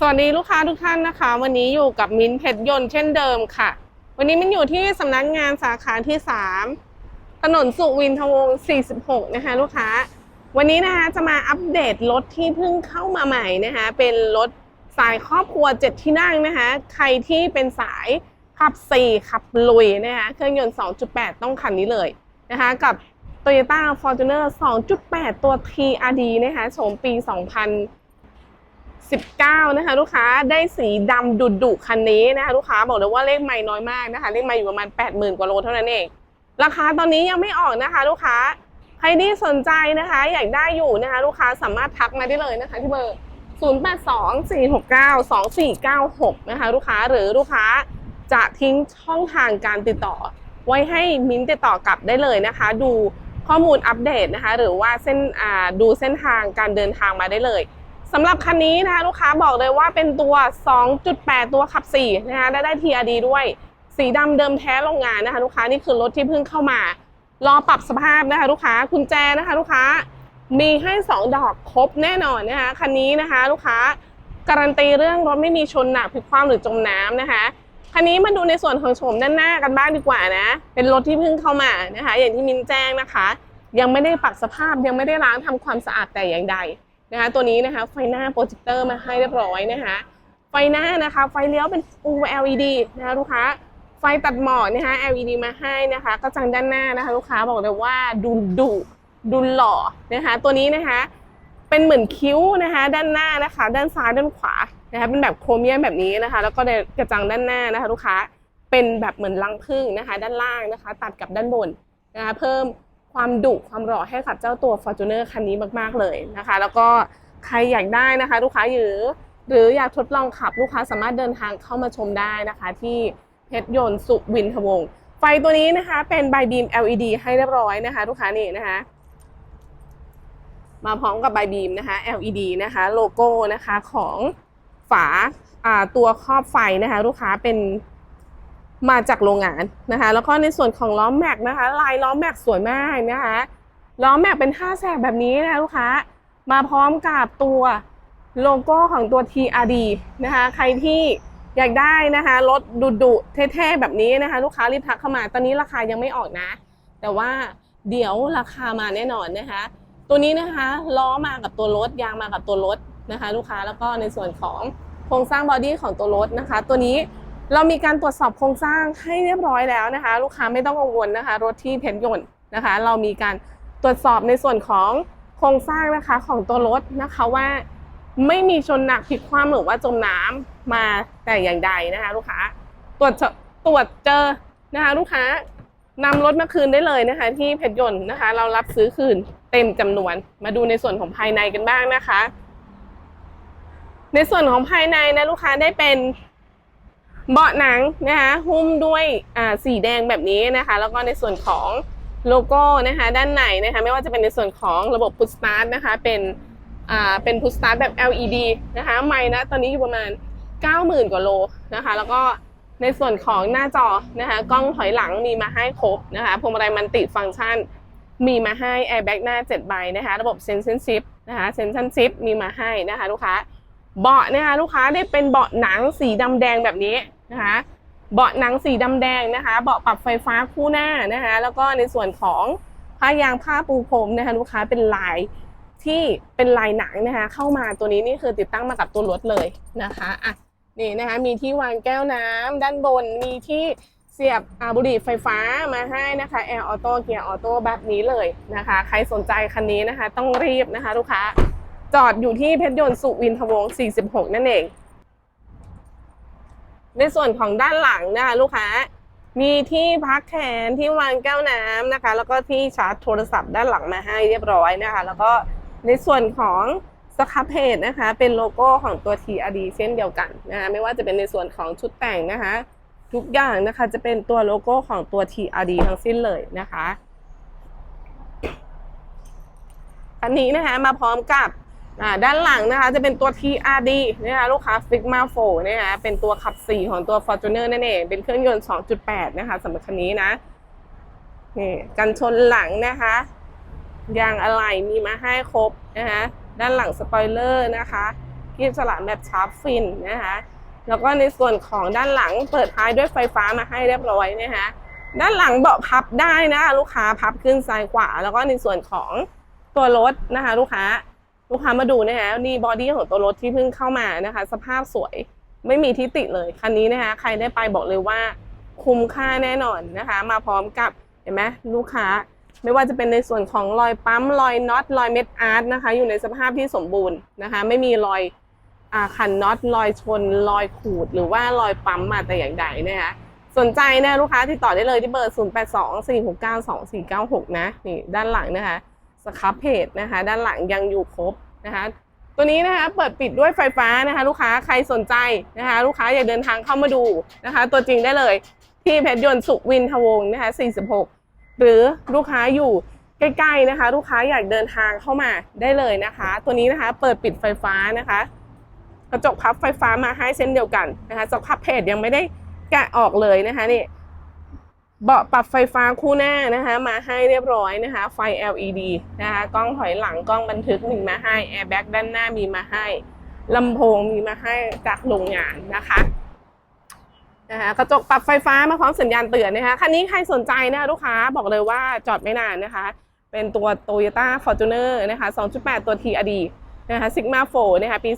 สวัสดีลูกค้าทุกท่านนะคะ วันนี้อยู่กับมิ้นเพชรยนต์เช่นเดิมค่ะ วันนี้มิ้นอยู่ที่สำนักงานสาขาที่ 3 ถนนสุวินทวงศ์46 นะคะ ลูกค้า วันนี้นะคะจะมาอัปเดตรถที่เพิ่งเข้ามาใหม่นะคะ เป็นรถสายครอบครัว 7 ที่นั่งนะคะ ใครที่เป็นสายขับ 4 ขับลุยนะคะ เครื่องยนต์ 2.8 ต้องคันนี้เลยนะคะ กับ Toyota Fortuner 2.8 ตัว TRD นะคะโฉมปี 2000 19 นะคะลูกค้าได้สีดำดุดุคันนี้นะคะลูกค้าบอกเลยว่าเลขไม่น้อยมากนะคะ เลขไม่อยู่ประมาณ 80,000 กว่าโลเท่านั้นเอง ราคาตอนนี้ยังไม่ออกนะคะลูกค้าใครที่สนใจนะคะอยากได้อยู่นะคะลูกค้าสามารถทักมาได้เลยนะคะที่เบอร์ 0824692496 นะคะลูกค้าหรือลูกค้าจะทิ้งช่องทางการติดต่อ ไว้ให้มิ้นติดต่อกลับได้เลยนะคะ ดูข้อมูลอัปเดตนะคะ หรือว่าเส้นดูเส้นทางการเดินทางมาได้เลย สำหรับคันนี้นะคะลูกค้าบอกเลยว่าเป็นตัว 2.8 ตัวขับ4นะคะได้ได้ TRD ด้วย สีดำเดิมแท้โรงงานนะคะ ลูกค้านี่คือรถที่เพิ่งเข้ามารอปรับสภาพนะคะ ลูกค้ากุญแจนะคะ ลูกค้ามีให้ 2 ดอกครบแน่นอนนะคะคันนี้นะคะ ลูกค้าการันตีเรื่องรถไม่มีชนหนักพลิกคว่ำหรือจมน้ำนะคะคันนี้มาดูในส่วนของโฉมด้านหน้ากันบ้างดีกว่านะ เป็นรถที่เพิ่งเข้ามานะคะ อย่างที่มินแจ้งนะคะ ยังไม่ได้ปรับสภาพยังไม่ได้ล้างทำความสะอาดแต่อย่างใด นะคะตัวนี้นะคะไฟหน้าโปรเจคเตอร์มาให้เรียบร้อยนะคะไฟหน้านะคะไฟเลี้ยวเป็น Full LED นะคะลูกค้าไฟตัดหมอกนะคะ LED มาให้นะคะกระจังด้านหน้านะคะ ลูกค้าบอกเลยว่าดูดุดูหล่อนะคะตัวนี้นะคะเป็นเหมือนคิ้วนะคะด้านหน้านะคะ ด้านซ้ายด้านขวานะคะเป็นแบบโครเมียมแบบนี้นะคะ แล้วก็กระจังด้านหน้านะคะ ลูกค้าเป็นแบบเหมือนรังผึ้งนะคะ ด้านล่างนะคะ ตัดกับด้านบนนะคะเพิ่ม ความดุความหล่อให้กับเจ้าตัว Fortuner คันนี้มาก ๆ เลยนะคะ แล้วก็ใครอยากได้นะคะ ลูกค้าหรือหรืออยากทดลองขับลูกค้าสามารถเดินทางเข้ามาชมได้นะคะ ที่เพชรยนต์สุวินทวงศ์ไฟตัวนี้นะคะเป็นไบบีม LED ให้เรียบร้อยนะคะ ลูกค้านี่นะคะ มาพร้อมกับไบบีมนะคะ LED นะคะ โลโก้นะคะของฝาตัวครอบไฟนะคะ ลูกค้าเป็น มาจากโรงงานนะคะ แล้วก็ในส่วนของล้อแม็กนะคะ ลายล้อแม็กสวยมากนะคะล้อแม็กเป็นท่าแสกแบบนี้นะคะลูกค้ามาพร้อมกับตัวโลโก้ของตัว TRD นะคะ ใครที่อยากได้นะคะรถดุดุเท่ๆแบบนี้นะคะ ลูกค้ารีบทักเข้ามา ตอนนี้ราคายังไม่ออกนะ แต่ว่าเดี๋ยวราคามาแน่นอนนะคะ ตัวนี้นะคะล้อมากับตัวรถยางมากับตัวรถนะคะ ลูกค้าแล้วก็ในส่วนของโครงสร้างบอดี้ของตัวรถนะคะ ตัวนี้ เรามีการตรวจสอบโครงสร้างให้เรียบร้อยแล้วนะคะ ลูกค้าไม่ต้องกังวลนะคะ รถที่เพชรยนต์นะคะ เรามีการตรวจสอบในส่วนของโครงสร้างนะคะของตัวรถนะคะว่าไม่มีชนหนักพลิกคว่ำหรือว่าจมน้ำมาแต่อย่างใดนะคะ ลูกค้าตรวจเจอตรวจเจอนะคะ ลูกค้านำรถมาคืนได้เลยนะคะ ที่เพชรยนต์นะคะ เรารับซื้อคืนเต็มจำนวน มาดูในส่วนของภายในกันบ้างนะคะ ในส่วนของภายในนะลูกค้าได้เป็น เบาะหนังนะคะหุ้มด้วยสีแดงแบบนี้นะคะ แล้วก็ในส่วนของโลโก้นะคะ ด้านในนะคะไม่ว่าจะเป็นในส่วนของระบบ Push Start นะคะเป็นอ่าเป็น Push Start แบบ LED นะคะไม่นะตอนนี้อยู่ประมาณ 90,000 กว่าโลนะคะ แล้วก็ในส่วนของหน้าจอนะคะกล้องถอยหลังมีมาให้ครบนะคะพวงมาลัยมันติฟังก์ชัน มีมาให้ Airbag หน้า 7 ใบนะคะ ระบบ Censorship นะคะ Censorship มีมาให้นะคะ ลูกค้าเบาะนะคะลูกค้าได้เป็นเบาะหนังสีดำแดงแบบนี้ นะคะเบาะหนังสีดำแดงนะคะ เบาะปรับไฟฟ้าคู่หน้านะคะ แล้วก็ในส่วนของผ้ายางผ้าปูพรมนะคะลูกค้าเป็นลายที่เป็นลายหนังนะคะ เข้ามาตัวนี้นี่คือติดตั้งมากับตัวรถเลยนะคะอะนี่นะคะมีที่วางแก้วน้ำด้านบนมีที่เสียบอาบุหรี่ไฟฟ้ามาให้นะคะแอร์ออโต้เกียร์ออโต้แบบนี้เลยนะคะ ใครสนใจคันนี้นะคะ ต้องรีบนะคะ ลูกค้าจอดอยู่ที่เพชรยนต์สุวินทวงศ์46 นั่นเอง ในส่วนของด้านหลังนะคะลูกค้ามีที่พักแขนที่วางแก้วน้ำนะคะ แล้วก็ที่ชาร์จโทรศัพท์ด้านหลังมาให้เรียบร้อยนะคะ แล้วก็ในส่วนของสครับเพจนะคะ เป็นโลโก้ของตัว TRD เช่นเดียวกันนะคะไม่ว่าจะเป็นในส่วนของชุดแต่งนะคะ ทุกอย่างนะคะจะเป็นตัวโลโก้ของตัว TRD ทั้งสิ้นเลยนะคะอันนี้นะคะมาพร้อมกับ ด้านหลังนะคะจะเป็นตัว TRD นะคะลูกค้า Figma 4นะคะเป็นตัวขับ 4 ของตัว Fortuner นั่นเอง เป็นเครื่องยนต์ 2.8 นะคะสำหรับคันนี้นะนี่กันชนหลังนะคะยางอะไหล่มีมาให้ครบนะคะด้านหลังสปอยเลอร์นะคะกีบฉลามแบบชาร์ปฟินนะคะแล้วก็ในส่วนของด้านหลังเปิดท้ายด้วยไฟฟ้ามาให้เรียบร้อยนะคะด้านหลังเบาะพับได้นะลูกค้าพับขึ้นซ้ายขวา แล้วก็ในส่วนของตัวรถนะคะ ลูกค้า ลูกค้ามาดูนะคะนี่บอดี้ของตัวรถที่เพิ่งเข้ามานะคะ สภาพสวยไม่มีทิฏฐิเลย คันนี้นะคะ ใครได้ไปบอกเลยว่า คุ้มค่าแน่นอนนะคะ มาพร้อมกับเห็นไหมลูกค้าไม่ว่าจะเป็นในส่วนของรอยปั๊มรอยน็อตรอยเม็ดอาร์ตนะคะ อยู่ในสภาพที่สมบูรณ์นะคะ ไม่มีรอยอาขันน็อตรอยชน รอยขูด หรือว่ารอยปั๊มมาแต่อย่างใดนะคะสนใจนะลูกค้าติดต่อได้เลยที่เบอร์ 0 8 2 4 6 9 2 4 9 6 นะนี่ด้านหลังนะคะ ครับเพจนะคะ ด้านหลังยังอยู่ครบนะคะตัวนี้นะคะเปิดปิดด้วยไฟฟ้านะคะ ลูกค้าใครสนใจนะคะ ลูกค้าอยากเดินทางเข้ามาดูนะคะ ตัวจริงได้เลยที่เพชรยนต์สุวินทวงศ์นะคะ 46 หรือลูกค้าอยู่ใกล้ๆนะคะ ลูกค้าอยากเดินทางเข้ามาได้เลยนะคะ ตัวนี้นะคะเปิดปิดไฟฟ้านะคะ กระจกพับไฟฟ้ามาให้เช่นเดียวกันนะคะสครับเพจยังไม่ได้แกะออกเลยนะคะนี่ เบาะปรับไฟฟ้าคู่หน้านะคะ มาให้เรียบร้อยนะคะ ไฟ LED นะคะกล้องถอยหลังกล้องบันทึกมีมาให้แอร์แบ็กด้านหน้ามีมาให้ลำโพงมีมาให้จากโรงงานนะคะนะคะกระจกปรับไฟฟ้ามาพร้อมสัญญาณเตือนนะคะคันนี้ใครสนใจนะลูกค้าบอกเลยว่าจอดไม่นานนะคะ เป็นตัว Toyota Fortuner นะคะ 2.8 ตัว TRD นะคะ Sigma 4นะคะปี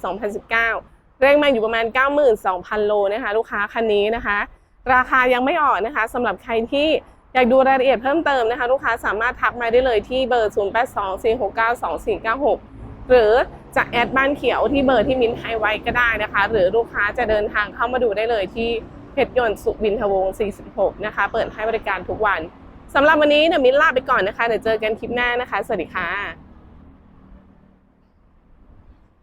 2019 เร่งมาอยู่ประมาณ 92,000 โลนะคะ ลูกค้าคันนี้นะคะ ราคายังไม่ออกนะคะสำหรับใครที่อยากดูรายละเอียดเพิ่มเติมนะคะ ลูกค้าสามารถทักมาได้เลยที่เบอร์ 0824692496 หรือจะแอดบ้านเขียวที่เบอร์ที่มิ้นท์ให้ไว้ก็ได้นะคะ หรือลูกค้าจะเดินทางเข้ามาดูได้เลยที่เพชรยนต์สุวินทวงศ์46 นะคะ เปิดให้บริการทุกวันสำหรับวันนี้เดี๋ยวมิ้นท์ลาไปก่อนนะคะเดี๋ยวเจอกันคลิปหน้านะคะ สวัสดีค่ะ